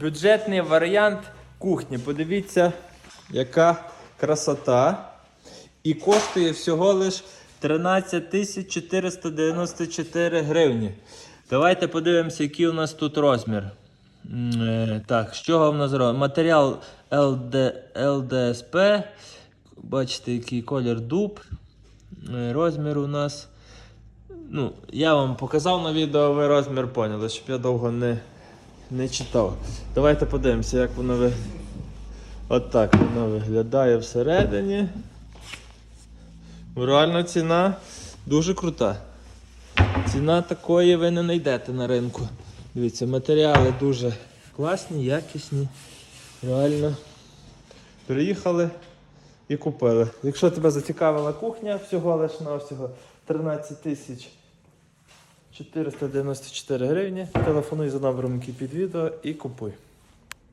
Бюджетний варіант кухні. Подивіться, яка красота. І коштує всього лиш 13 494 гривні. Давайте подивимося, який у нас тут розмір. Е, Так, з чого в зроблено? Матеріал LD, ЛДСП. Бачите, який колір дуб. Е, Розмір у нас. Ну, я вам показав на відео, ви розмір поняли, щоб я довго не, не читав. Давайте подивимося, як воно ви... От воно виглядає всередині. Реально ціна дуже крута. Ціна такої ви не знайдете на ринку. Дивіться, матеріали дуже класні, якісні. Реально. Приїхали і купили. Якщо тебе зацікавила кухня, всього лиш на всього 13 тисяч 494 гривні. Телефонуй за номером, який під відео і купуй.